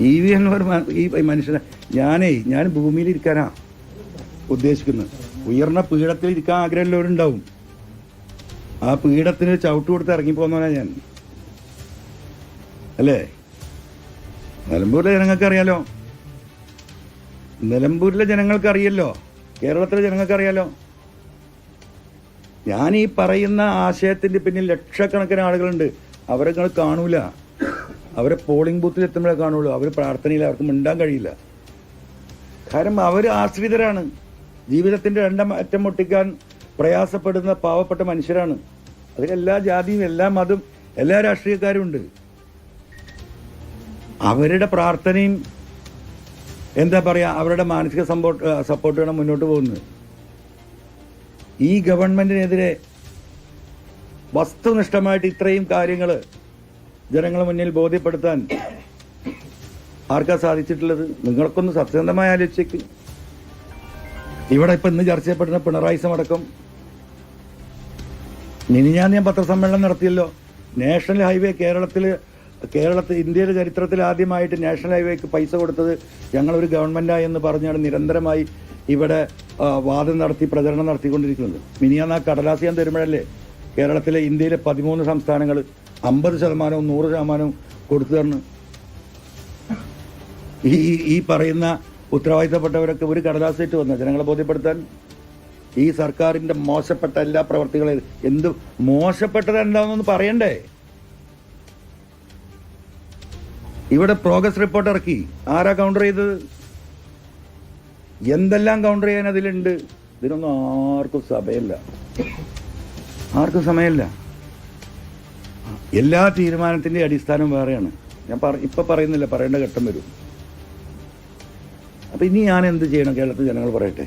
E V എന്ന് മ- ഈ മനുഷ്യനെ ഞാനേ ഞാൻ ഭൂമിയിൽ ഇരിക്കാനാ ഉദ്ദേശിക്കുന്നത്. ഉയർന്ന പീഠത്തിൽ ഇരിക്കാൻ ആഗ്രഹമുള്ളവരുണ്ടാവും. ആ പീഠത്തിന് ചവിട്ട് കൊടുത്ത് ഇറങ്ങിപ്പോന്നവനാ ഞാൻ. അല്ലേ? നിലമ്പൂരിലെ ജനങ്ങൾക്ക് അറിയാലോ നിലമ്പൂരിലെ ജനങ്ങൾക്ക് അറിയല്ലോ കേരളത്തിലെ ജനങ്ങൾക്ക് അറിയാലോ ഞാൻ ഈ പറയുന്ന ആശയത്തിന്റെ പിന്നിൽ ലക്ഷക്കണക്കിന് ആളുകളുണ്ട്. അവരെ നിങ്ങൾ കാണൂല. അവരെ പോളിംഗ് ബൂത്തിൽ എത്തുമ്പോഴേ കാണുള്ളൂ. അവർ പ്രാർത്ഥനയിൽ അവർക്ക് മിണ്ടാൻ കഴിയില്ല. കാരണം അവർ ആശ്രിതരാണ്. ജീവിതത്തിന്റെ രണ്ടാം അറ്റം മുട്ടിക്കാൻ പ്രയാസപ്പെടുന്ന പാവപ്പെട്ട മനുഷ്യരാണ്. അതിൽ എല്ലാ ജാതിയും എല്ലാ മതവും എല്ലാ രാഷ്ട്രീയക്കാരും ഉണ്ട്. അവരുടെ പ്രാർത്ഥനയും എന്താ പറയുക അവരുടെ മാനസിക സപ്പോർട്ട് സപ്പോർട്ടാണ് മുന്നോട്ട് പോകുന്നത്. ഈ ഗവൺമെന്റിനെതിരെ വസ്തുനിഷ്ഠമായിട്ട് ഇത്രയും കാര്യങ്ങൾ ജനങ്ങളുടെ മുന്നിൽ ബോധ്യപ്പെടുത്താൻ ആർക്കാ സാധിച്ചിട്ടുള്ളത്? നിങ്ങൾക്കൊന്ന് സത്യസന്ധമായ ആലോചിച്ചേക്ക്. ഇവിടെ ഇപ്പൊ ഇന്ന് ചർച്ച ചെയ്യപ്പെടുന്ന പിണറായി സമടക്കം. മിനിഞ്ഞാന്ന് ഞാൻ പത്രസമ്മേളനം നടത്തിയല്ലോ. നാഷണൽ ഹൈവേ കേരളത്തിൽ കേരളത്തിൽ ഇന്ത്യയുടെ ചരിത്രത്തിൽ ആദ്യമായിട്ട് നാഷണൽ ഹൈവേക്ക് പൈസ കൊടുത്തത് ഞങ്ങളൊരു ഗവൺമെന്റായി എന്ന് പറഞ്ഞാണ് നിരന്തരമായി ഇവിടെ വാദം നടത്തി പ്രചരണം നടത്തിക്കൊണ്ടിരിക്കുന്നത്. മിനിയാന്ന് ആ കടലാസ് ഞാൻ തരുമ്പോഴല്ലേ? കേരളത്തിലെ ഇന്ത്യയിലെ പതിമൂന്ന് സംസ്ഥാനങ്ങൾ അമ്പത് ശതമാനവും നൂറ് ശതമാനവും കൊടുത്തു തരണം ഈ ഈ- പറയുന്ന ഉത്തരവാദിത്തപ്പെട്ടവരൊക്കെ ഒരു കടലാസേറ്റ് വന്ന ജനങ്ങളെ ബോധ്യപ്പെടുത്താൻ. ഈ സർക്കാരിന്റെ മോശപ്പെട്ട എല്ലാ പ്രവർത്തികളും എന്ത് മോശപ്പെട്ടത് എന്താണെന്നൊന്ന് പറയണ്ടേ? ഇവിടെ പ്രോഗ്രസ് റിപ്പോർട്ട് ഇറക്കി. ആരാ കൗണ്ടർ ചെയ്തത്? എന്തെല്ലാം കൗണ്ടർ ചെയ്യാൻ അതിലുണ്ട്? ഇതിനൊന്നും ആർക്കും സമയമില്ല. ആർക്കും സമയമില്ല. എല്ലാ തീരുമാനത്തിന്റെ അടിസ്ഥാനം വേറെയാണ്. ഞാൻ പറ ഇപ്പൊ പറയുന്നില്ല പറയേണ്ട ഘട്ടം വരും. അപ്പൊ ഇനി ഞാൻ എന്ത് ചെയ്യണം? കേരളത്തിൽ ജനങ്ങൾ പറയട്ടെ.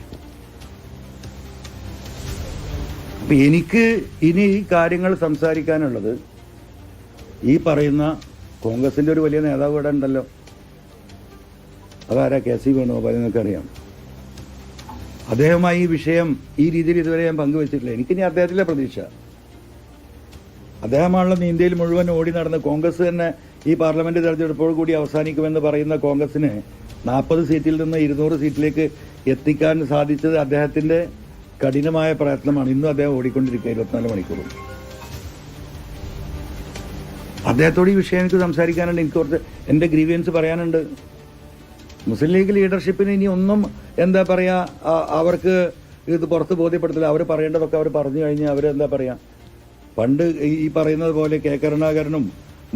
അപ്പൊ എനിക്ക് ഇനി ഈ കാര്യങ്ങൾ സംസാരിക്കാനുള്ളത് ഈ പറയുന്ന കോൺഗ്രസിന്റെ ഒരു വലിയ നേതാവ് ഇവിടെ ഉണ്ടല്ലോ. അതാരാ? കെ സി വേണുഗോപാൽ അറിയാം. അദ്ദേഹവുമായി ഈ വിഷയം ഈ രീതിയിൽ ഇതുവരെ ഞാൻ പങ്കുവച്ചിട്ടില്ല. എനിക്കിനി അദ്ദേഹത്തിലെ പ്രതീക്ഷ. അദ്ദേഹമാണല്ലോ ഇന്ത്യയിൽ മുഴുവൻ ഓടി നടന്ന് കോൺഗ്രസ് തന്നെ ഈ പാർലമെന്റ് തെരഞ്ഞെടുപ്പോട് കൂടി അവസാനിക്കുമെന്ന് പറയുന്ന കോൺഗ്രസിന് നാൽപ്പത് സീറ്റിൽ നിന്ന് ഇരുന്നൂറ് സീറ്റിലേക്ക് എത്തിക്കാൻ സാധിച്ചത് അദ്ദേഹത്തിന്റെ കഠിനമായ പ്രയത്നമാണ്. ഇന്നും അദ്ദേഹം ഓടിക്കൊണ്ടിരിക്കുക ഇരുപത്തിനാല് മണിക്കൂറും. അദ്ദേഹത്തോട് ഈ വിഷയം എനിക്ക് സംസാരിക്കാനുണ്ട്. എനിക്ക് കുറച്ച് എന്റെ ഗ്രീവിയൻസ് പറയാനുണ്ട്. മുസ്ലിം ലീഗ് ലീഡർഷിപ്പിന് ഇനി ഒന്നും എന്താ പറയാ അവർക്ക് ഇത് പുറത്ത് ബോധ്യപ്പെടുത്തില്ല. അവർ പറയേണ്ടതൊക്കെ അവർ പറഞ്ഞു കഴിഞ്ഞാൽ അവരെന്താ പറയാ പണ്ട് ഈ പറയുന്നത് പോലെ കെ. കരുണാകരനും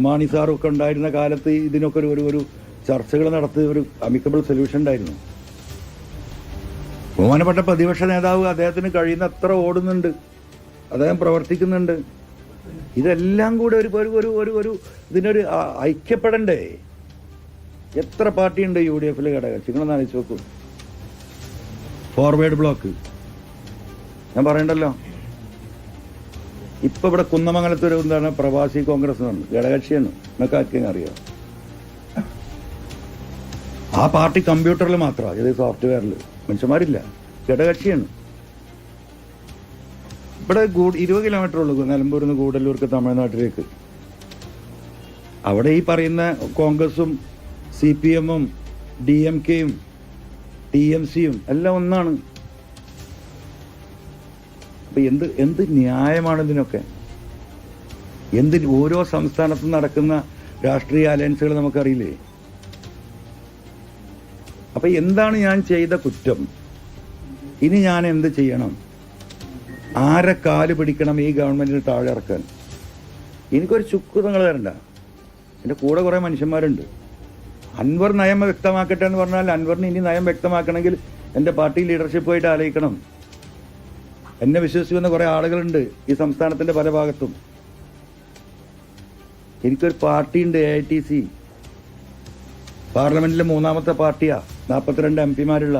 മാണി സാറും ഒക്കെ ഉണ്ടായിരുന്ന കാലത്ത് ഇതിനൊക്കെ ഒരു ഒരു ചർച്ചകൾ നടത്തി ഒരു അമിക്കബിൾ സൊല്യൂഷൻ ഉണ്ടായിരുന്നു. ബഹുമാനപ്പെട്ട പ്രതിപക്ഷ നേതാവ് അദ്ദേഹത്തിന് കഴിയുന്ന അത്ര ഓടുന്നുണ്ട്. അദ്ദേഹം പ്രവർത്തിക്കുന്നുണ്ട്. ഇതെല്ലാം കൂടെ ഒരു ഒരു ഒരു ഒരു ഇതിനൊരു ഐക്യപ്പെടണ്ടേ? എത്ര പാർട്ടിയുണ്ട് യു ഡി എഫിലെ ഘടകകക്ഷി നിങ്ങളൊന്ന് ആലോചിച്ച് നോക്കൂ. ഫോർവേഡ് ബ്ലോക്ക് ഞാൻ പറയണ്ടല്ലോ. ഇപ്പൊ ഇവിടെ കുന്നമംഗലത്ത് ഒരു എന്താണ് പ്രവാസി കോൺഗ്രസ് എന്ന് പറഞ്ഞു നിങ്ങൾക്ക് ആർക്കെങ്കിലും അറിയാം? ആ പാർട്ടി കമ്പ്യൂട്ടറിൽ മാത്രമാണ് ഇത് സോഫ്റ്റ്വെയറിൽ. മനുഷ്യന്മാരില്ല. ഘടകക്ഷിയാണ് ഇവിടെ ഇരുപത് കിലോമീറ്റർ ഉള്ളൂ നിലമ്പൂരിൽ നിന്ന് കൂടല്ലൂർക്ക് തമിഴ്നാട്ടിലേക്ക്. അവിടെ ഈ പറയുന്ന കോൺഗ്രസും സി പി എമ്മും ഡി എം കെയും ടി എം സിയും എല്ലാം ഒന്നാണ്. അപ്പൊ എന്ത് എന്ത് ന്യായമാണ് ഇതിനൊക്കെ? എന്ത് ഓരോ സംസ്ഥാനത്തും നടക്കുന്ന രാഷ്ട്രീയ അലയൻസുകൾ നമുക്കറിയില്ലേ? അപ്പൊ എന്താണ് ഞാൻ ചെയ്ത കുറ്റം? ഇനി ഞാൻ എന്ത് ചെയ്യണം? ആരെ കാൽ പിടിക്കണം ഈ ഗവൺമെന്റിന് താഴെ ഇറക്കാൻ? എനിക്കൊരു ചുക്ക് നിങ്ങൾ തരണ്ട. എന്റെ കൂടെ കുറേ മനുഷ്യന്മാരുണ്ട്. അൻവർ നയം വ്യക്തമാക്കട്ടെ എന്ന് പറഞ്ഞാൽ അൻവറിന് ഇനി നയം വ്യക്തമാക്കണമെങ്കിൽ എന്റെ പാർട്ടി ലീഡർഷിപ്പുമായിട്ട് ആലോചിക്കണം. എന്നെ വിശ്വസിക്കുന്ന കുറേ ആളുകളുണ്ട് ഈ സംസ്ഥാനത്തിന്റെ പല ഭാഗത്തും. എനിക്കൊരു പാർട്ടിയുണ്ട് എ ഐ ടി സി പാർലമെന്റിലെ മൂന്നാമത്തെ പാർട്ടിയാ. നാൽപ്പത്തിരണ്ട് എം പിമാരുള്ള.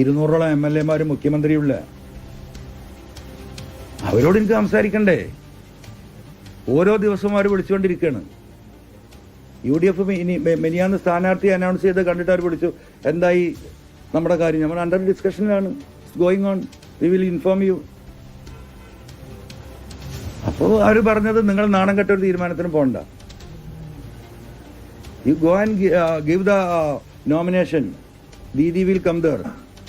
ഇരുന്നൂറോളം എം എൽ എമാരും മുഖ്യമന്ത്രിയുള്ള അവരോട് എനിക്ക് സംസാരിക്കണ്ടേ? ഓരോ ദിവസവും അവർ വിളിച്ചുകൊണ്ടിരിക്കുകയാണ്. യു ഡി എഫ് ഇനി മെനിയാന്ന് സ്ഥാനാർത്ഥി അനൗൺസ് ചെയ്ത് കണ്ടിട്ട് അവർ വിളിച്ചു. എന്തായി നമ്മുടെ കാര്യം? നമ്മൾ under ഡിസ്കഷനിലാണ് going on we will inform you അപ്പോൾ അവർ പറഞ്ഞത് നിങ്ങൾ നാണം കെട്ട ഒരു തീരുമാനത്തിന് and gi- uh, give the uh, nomination. Didi will come there.